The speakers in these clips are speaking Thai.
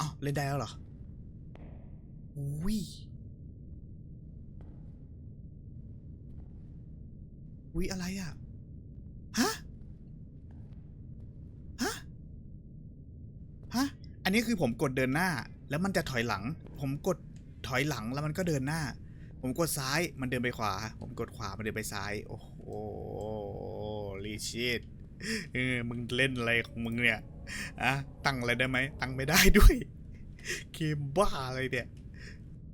อ้าวเล่นได้แล้วเหรออุ้ยอุ้ยอะไรอะ ฮะ ฮะ ฮะ อันนี้คือผมกดเดินหน้า แล้วมันจะถอยหลัง ผมกดถอยหลังแล้วมันก็เดินหน้า ผมกดซ้ายมันเดินไปขวา ผมกดขวามันเดินไปซ้าย โอ้โหลีชิตเออมึงเล่นอะไรของมึงเนี่ย อะตั้งอะไรได้ไหมตั้งไม่ได้ด้วยเกมบ้าอะไรเนี่ย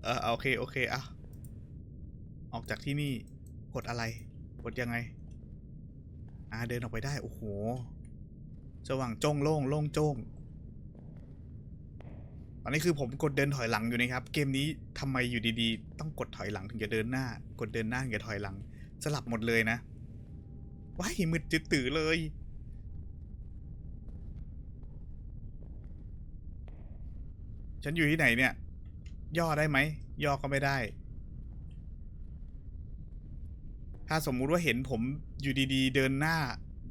เออโอเคโอเคอะออกจากที่นี่กดอะไรกดยังไง อ่าเดินออกไปได้ โอ้โหสว่างจ้งโล่งโล่งจ้งตอนนี้คือผมกดเดินถอยหลังอยู่นะครับ เกมนี้ทำไมอยู่ดีๆ ต้องกดถอยหลังถึงจะเดินหน้า กดเดินหน้าถึงจะถอยหลัง สลับหมดเลยนะว้ายมืดจืดตื่อเลย ฉันอยู่ที่ไหนเนี่ย ย่อได้ไหม ย่อก็ไม่ได้ ถ้าสมมุติว่าเห็นผมอยู่ดีๆ เดินหน้า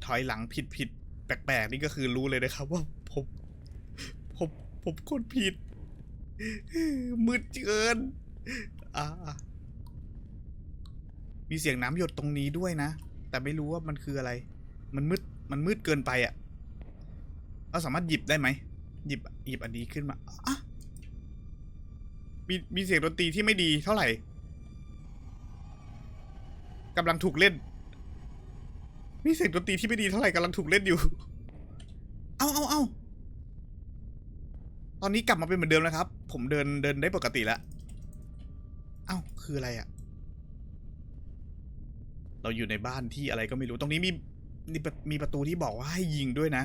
ถอยหลังผิดผิดแปลกๆ นี่ก็คือรู้เลยนะครับ ว่าผมผมผมกดผิด มืดเกินอ่ามีเสียงน้ำหยดตรงนี้ด้วยนะ แต่ไม่รู้ว่ามันคืออะไร มันมืด มันมืดเกินไปอะ่ะ เราสามารถหยิบได้ไหม หยิบ หยิบอันนี้ขึ้นมาอะ มีมีเสียงดนตรีที่ไม่ดีเท่าไหร่กำลังถูกเล่น มีเสียงดนตรีที่ไม่ดีเท่าไหร่กำลังถูกเล่นอยู่ เอาเอาเอาตอนนี้กลับมาเป็นเหมือนเดิมแล้วครับ ผมเดินเดินได้ปกติแล้ว เอ้าคืออะไรอะ่ะเราอยู่ในบ้านที่อะไรก็ไม่รู้ ตรงนี้มีมีประมีประตูที่บอกว่าให้ยิงด้วยนะ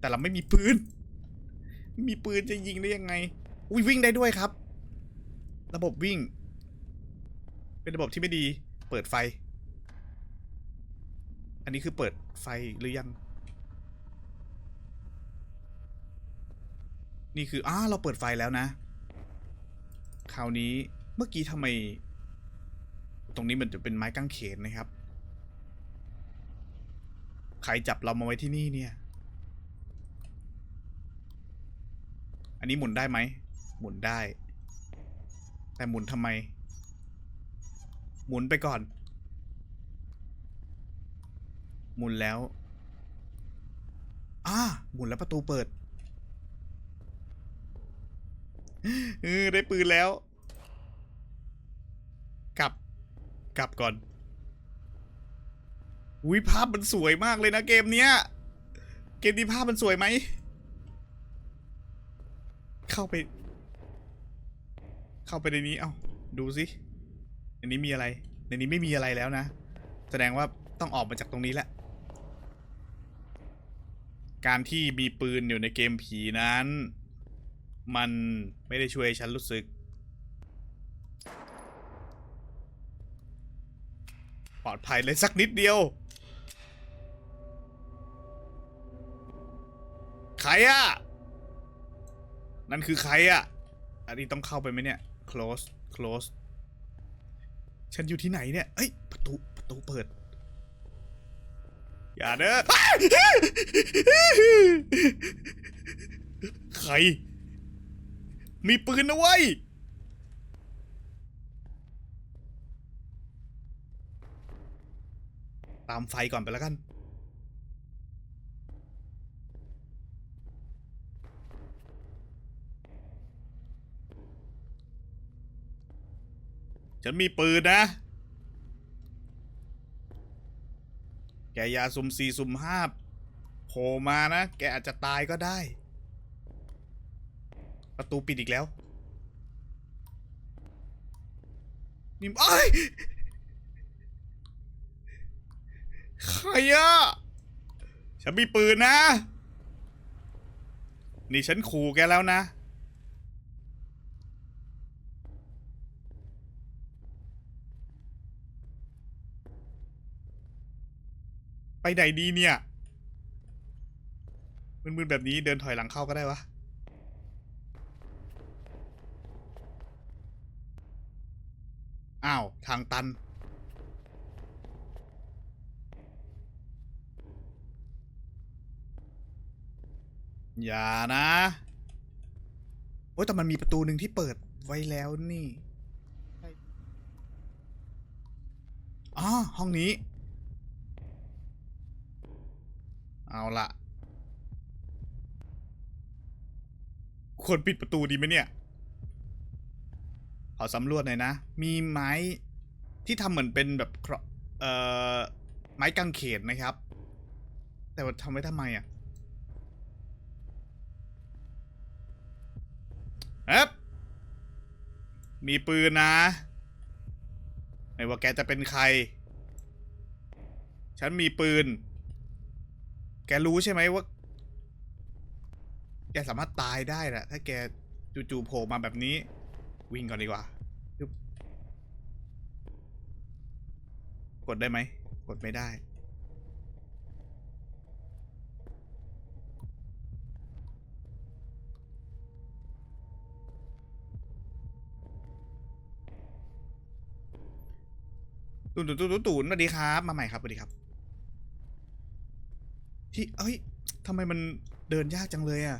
แต่เราไม่มีปืน มีปืนจะยิงได้ยังไง อุ้ยวิ่งได้ด้วยครับ ระบบวิ่ง เป็นระบบที่ไม่ดี เปิดไฟ อันนี้คือเปิดไฟหรือยัง นี่คืออ้าเราเปิดไฟแล้วนะ คราวนี้เมื่อกี้ทำไม ตรงนี้มันจะเป็นไม้กางเขนนะครับ ใครจับเรามาไว้ที่นี่เนี่ย อันนี้หมุนได้ไหม หมุนได้ แต่หมุนทำไม หมุนไปก่อน หมุนแล้วอ่าหมุนแล้วประตูเปิดเออได้ปืนแล้ว กลับ กลับก่อนอุ้ยภาพมันสวยมากเลยนะเกมเนี้ย เกมนี้ภาพมันสวยไหม เข้าไป เข้าไปในนี้ เอ้า ดูสิในนี้มีอะไร ในนี้ไม่มีอะไรแล้วนะ แสดงว่าต้องออกมาจากตรงนี้แหละ การที่มีปืนอยู่ในเกมผีนั้น มันไม่ได้ช่วยฉันรู้สึก ปลอดภัยเลยสักนิดเดียว ใครอะนั่นคือใครอะอันนี้ต้องเข้าไปไหมเนี่ย close close ฉันอยู่ที่ไหนเนี่ยเอ้ย ประตู ประตูเปิด อย่าเด้อใคร มีปืนนะเว้ยตามไฟก่อนไปแล้วกัน ฉันมีปืนนะ แกยาสุ่มสี่สุ่มห้าโผล่มานะ แกอาจจะตายก็ได้ ประตูปิดอีกแล้วนี่ไอ้ยใครอะฉันมีปืนนะ นี่ฉันขู่แกแล้วนะ ไปไหนดีเนี่ยมึนๆแบบนี้เดินถอยหลังเข้าก็ได้วะอ้าว ทางตัน อย่านะ โอ้ยแต่มันมีประตูหนึ่งที่เปิดไว้แล้วนี่อ๋อห้องนี้ เอาละควรปิดประตูดีไหมเนี่ย ขอสำรวจหน่อยนะ มีไม้ที่ทำเหมือนเป็นแบบเคราะห์เอ่อไม้กางเขนนะครับ แต่ว่าทำไว้ทำไมอะเอ๊บมีปืนนะ ไม่ว่าแกจะเป็นใคร ฉันมีปืน แกรู้ใช่ไหมว่า แกสามารถตายได้แหละถ้าแกจู่ๆโผล่มาแบบนี้ วิ่งก่อนดีกว่า กดได้ไหม กดไม่ได้ตูนตูนตูนตูนตูนสวัสดีครับ มาใหม่ครับสวัสดีครับ ที่เอ้ยทำไมมันเดินยากจังเลยอะ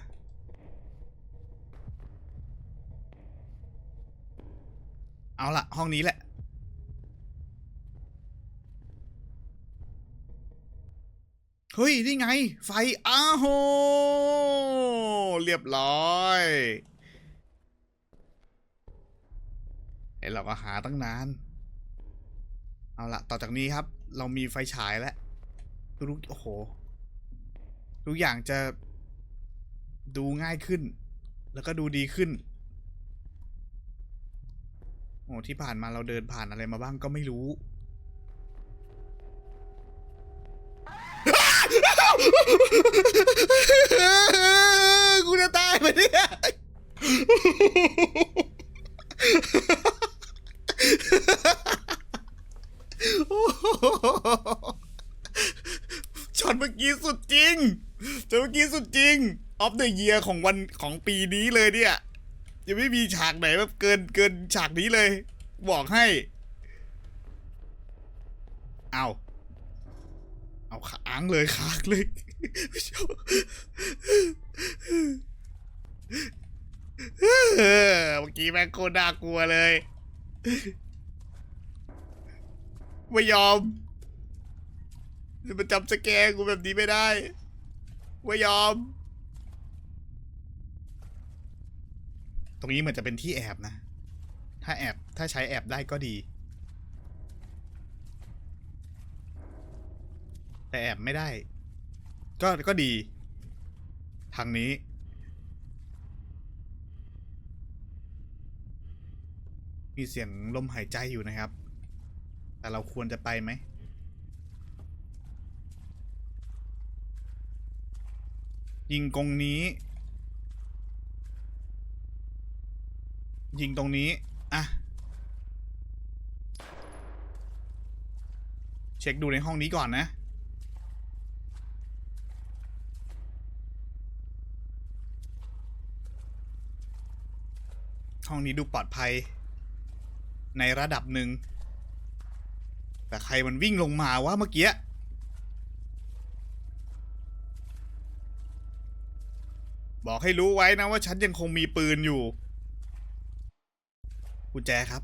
เอาละห้องนี้แหละ เฮ้ย นี่ไง ไฟอ้าโห เรียบร้อยไอเราก็หาตั้งนาน เอาละต่อจากนี้ครับ เรามีไฟฉายแล้วทุกโอ้โห ทุกอย่างจะดูง่ายขึ้น แล้วก็ดูดีขึ้น โอ้ที่ผ่านมาเราเดินผ่านอะไรมาบ้างก็ไม่รู้ กูจะตายไปเนี่ย ช็อตเมื่อกี้สุดจริงช็อตเมื่อกี้สุดจริง ออฟเดอะเยียของวันของปีนี้เลยเนี่ย ยังไม่มีฉากไหนแบบเกินเกินฉากนี้เลย บอกให้ เอาเอาค้างเลยค้างเลยเมื่อกี้แม่งโคตรน่ากลัวเลย ไม่ยอมจะมาจับสแกร์กูแบบนี้ไม่ได้ ไม่ยอม รงนี้เหมือนจะเป็นที่แอบนะ ถ้าแอบถ้าใช้แอบได้ก็ดี แต่แอบไม่ได้ ก็ก็ดี ทางนี้ มีเสียงลมหายใจอยู่นะครับ แต่เราควรจะไปไหมยิงตรงนี้ ยิงตรงนี้ อะ เช็คดูในห้องนี้ก่อนนะห้องนี้ดูปลอดภัย ในระดับหนึ่ง แต่ใครมันวิ่งลงมาวะเมื่อกี้ บอกให้รู้ไว้นะว่าฉันยังคงมีปืนอยู่ กุญแจครับ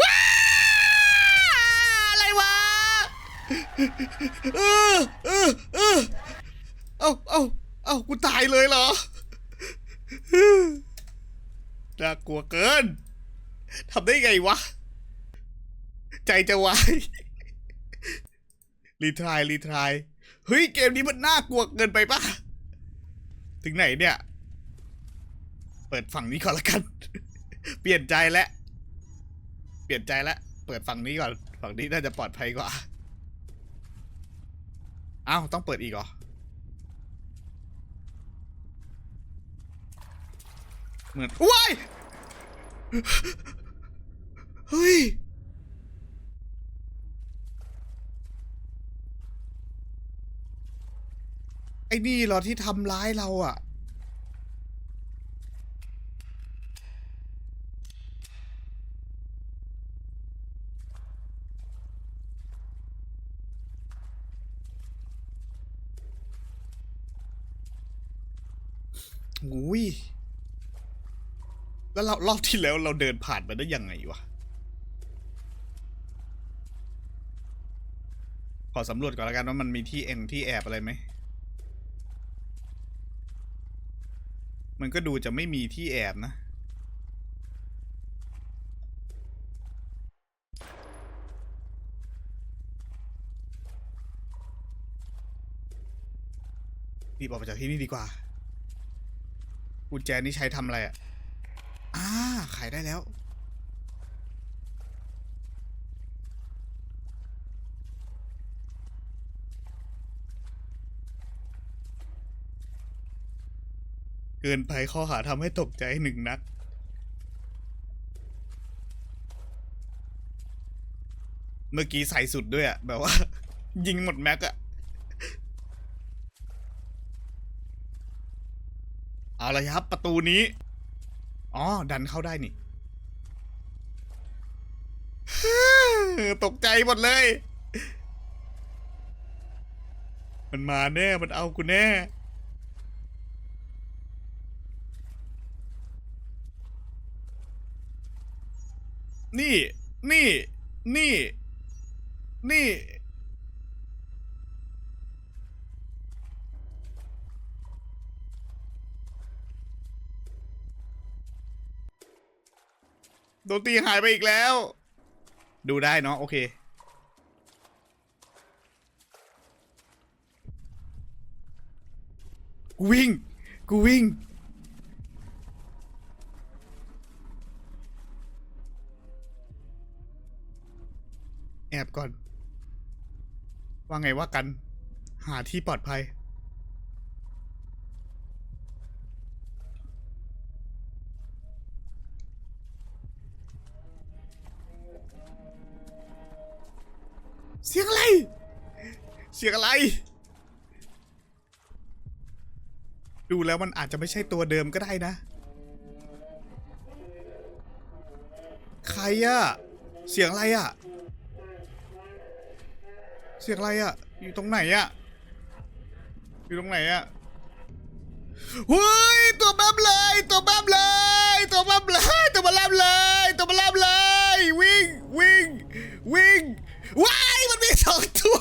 ว้าอะไรวะเออเออเออเอาเอาเอากูตายเลยเหรอน่ากลัวเกินทำได้ไงวะ ใจจะวายรีทรายรีทรายเฮ้ย เกมนี้มันน่ากลัวเกินไปปะถึงไหนเนี่ย เปิดฝั่งนี้ก่อนละกัน เปลี่ยนใจแล้ว เปลี่ยนใจแล้ว เปิดฝั่งนี้ก่อน ฝั่งนี้น่าจะปลอดภัยกว่า อ้าว ต้องเปิดอีกเหรอ เหมือนว้ายเฮ้ยไอ้นี่เหรอที่ทำร้ายเราอะ อุ้ยแล้วเรารอบที่แล้วเราเดินผ่านมาได้ยังไงวะ ขอสำรวจก่อนแล้วกันว่ามันมีที่เอ็งที่แอบอะไรไหม มันก็ดูจะไม่มีที่แอบนะ รีบออกไปจากที่นี่ดีกว่า กุญแจนี่ใช้ทำอะไรอะอ่าขายได้แล้ว เกินไปข้อหาทำให้ตกใจหนึ่งนัดเมื่อกี้ใส่สุดด้วยอะแบบว่า ยิงหมดแม็กอะ เอาละครับ ประตูนี้ อ๋อ ดันเข้าได้นี่ ตกใจหมดเลย มันมาแน่ มันเอากูแน่ นี่ นี่ นี่ นี่ โดนตีหายไปอีกแล้ว ดูได้เนาะโอเค กูวิ่ง กูวิ่ง แอบก่อน ว่าไงว่ากัน หาที่ปลอดภัย เสียงอะไร เสียงอะไร ดูแล้วมันอาจจะไม่ใช่ตัวเดิมก็ได้นะ ใครอะเสียงอะไรอะเสียงอะไรอะอยู่ตรงไหนอะอยู่ตรงไหนอะเฮ้ยตัวบับเลย ตัวบับเลย ตัวบับเลย ตัวมาลับเลย ตัวมาลับเลย วิ่ง วิ่ง วิ่งว้าย มีสองตัว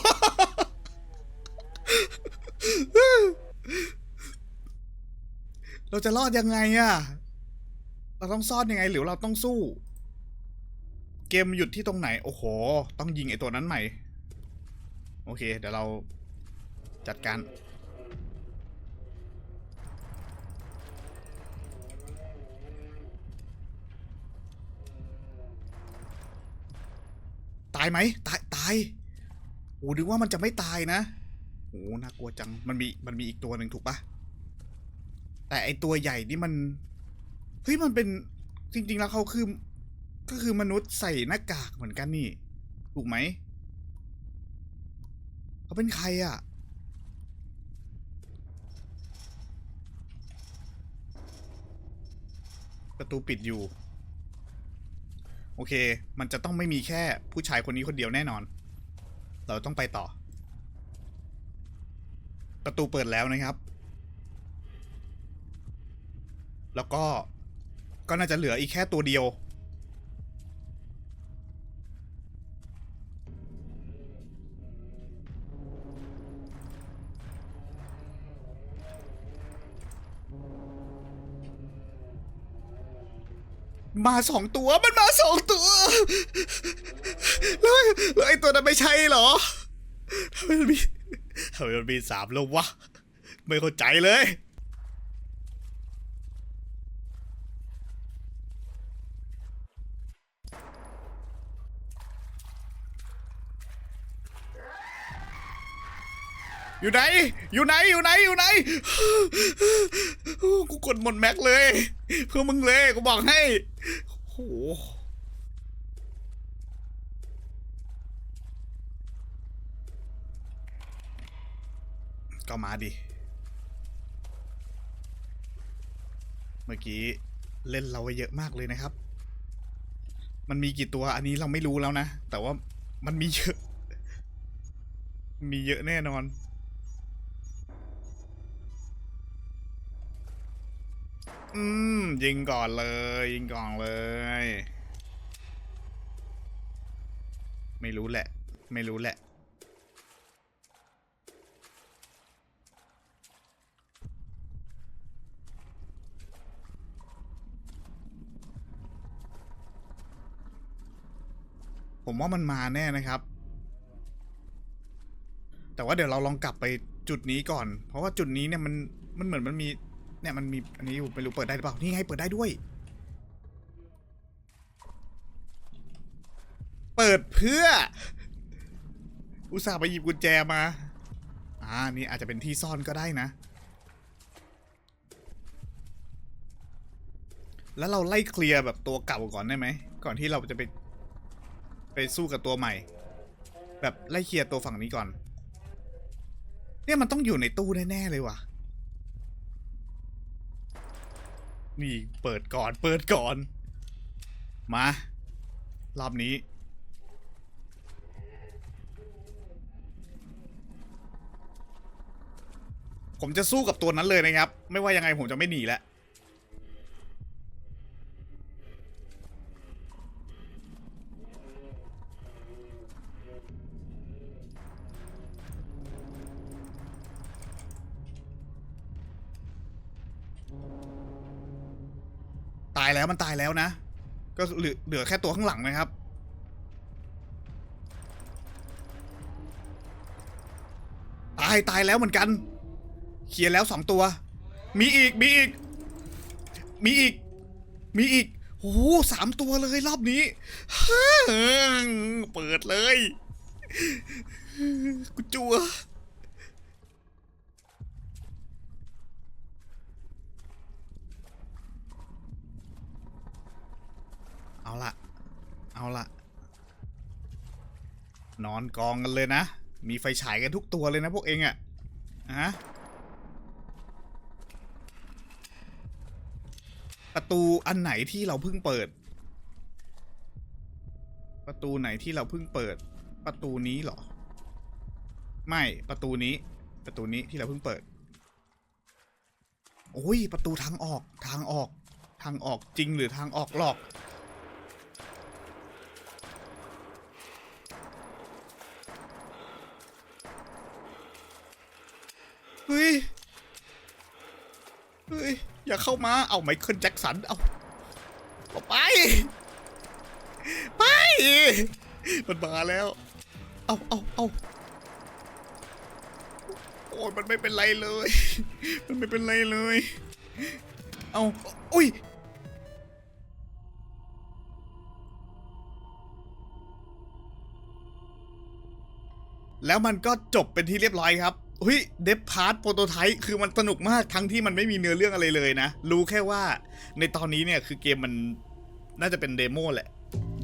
เราจะรอดยังไงอะเราต้องซ่อนยังไง หรือเราต้องสู้ เกมหยุดที่ตรงไหน โอ้โห ต้องยิงไอตัวนั้นใหม่ โอเค เดี๋ยวเราจัดการตายไหมตาย ตาย โอ้นึกว่ามันจะไม่ตายนะโอ้น่ากลัวจัง มันมี มันมีอีกตัวหนึ่งถูกปะ แต่ไอตัวใหญ่นี่มัน เฮ้ย มันเป็น จริง ๆ แล้วเขาคือ ก็คือมนุษย์ใส่หน้ากากเหมือนกันนี่ ถูกไหม เขาเป็นใครอะ่ะ ประตูปิดอยู่ โอเค มันจะต้องไม่มีแค่ผู้ชายคนนี้คนเดียวแน่นอน เราต้องไปต่อ ประตูเปิดแล้วนะครับ แล้วก็ก็น่าจะเหลืออีกแค่ตัวเดียว มาสองตัวมันมาสองตัวแล้วแล้วไอ้ตัวนั้นไม่ใช่เหรอทำไมมันมีทำไมมันมีสามแล้ววะ ไม่เข้าใจเลย อยู่ไหน อยู่ไหน อยู่ไหน อยู่ไหน กูกดหมดแม็กเลย เพื่อมึงเลย กูบอกให้โอ้โหก็มาดิ เมื่อกี้เล่นเราไว้เยอะมากเลยนะครับ มันมีกี่ตัวอันนี้เราไม่รู้แล้วนะ แต่ว่ามันมีเยอะ มีเยอะแน่นอน อืม ยิงก่อนเลย ยิงก่อนเลย ไม่รู้แหละ ไม่รู้แหละ ผมว่ามันมาแน่นะครับ แต่ว่าเดี๋ยวเราลองกลับไปจุดนี้ก่อน เพราะว่าจุดนี้เนี่ยมันมันเหมือนมันมี เนี่ยมันมีอันนี้อยู่ไม่รู้เปิดได้หรือเปล่า นี่ไงเปิดได้ด้วย เปิดเพื่อ อุตส่าห์ไปหยิบกุญแจมา อ่า นี่อาจจะเป็นที่ซ่อนก็ได้นะ แล้วเราไล่เคลียร์แบบตัวเก่าก่อนได้ไหม ก่อนที่เราจะไป ไปสู้กับตัวใหม่ แบบไล่เคลียร์ตัวฝั่งนี้ก่อน เนี่ยมันต้องอยู่ในตู้แน่ๆเลยว่ะ นี่เปิดก่อนเปิดก่อน มารอบนี้ ผมจะสู้กับตัวนั้นเลยนะครับ ไม่ว่ายังไงผมจะไม่หนีแล้วายแล้วมันตายแล้วนะ ก็เหลือเหลือแค่ตัวข้างหลังนะครับ ตายตายแล้วเหมือนกันเคลียร์แล้วสองตัว มีอีกมีอีก มีอีก มีอีกโอ้โหสามตัวเลยรอบนี้เปิดเลย กูจัว เอาละเอาละนอนกองกันเลยนะ มีไฟฉายกันทุกตัวเลยนะพวกเองอะฮะประตูอันไหนที่เราเพิ่งเปิด ประตูไหนที่เราเพิ่งเปิด ประตูนี้เหรอ ไม่ประตูนี้ ประตูนี้ที่เราเพิ่งเปิด โอ้ยประตูทางออกทางออก ทางออกจริงหรือทางออกหลอก เฮ้ย เฮ้ย อย่าเข้ามา เอาไมเคิลแจ็คสัน เอาเอาไป ไป มันมาแล้ว เอาเอาเอาโอ้ยมันไม่เป็นไรเลย มันไม่เป็นไรเลย เอาอุ้ยแล้วมันก็จบเป็นที่เรียบร้อยครับ เฮ้ยเดฟพาร์ตโปรโตไทป์คือมันสนุกมากทั้งที่มันไม่มีเนื้อเรื่องอะไรเลยนะ รู้แค่ว่าในตอนนี้เนี่ยคือเกมมันน่าจะเป็นเดโมแหละ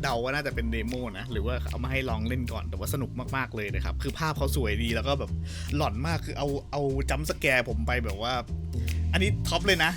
เดาว่าน่าจะเป็นเดโมนะ หรือว่าเอามาให้ลองเล่นก่อนแต่ว่าสนุกมากๆเลยนะครับ คือภาพเขาสวยดีแล้วก็แบบหลอนมากคือเอาเอาจัมสแกร์ผมไปแบบว่า อันนี้ท็อปเลยนะ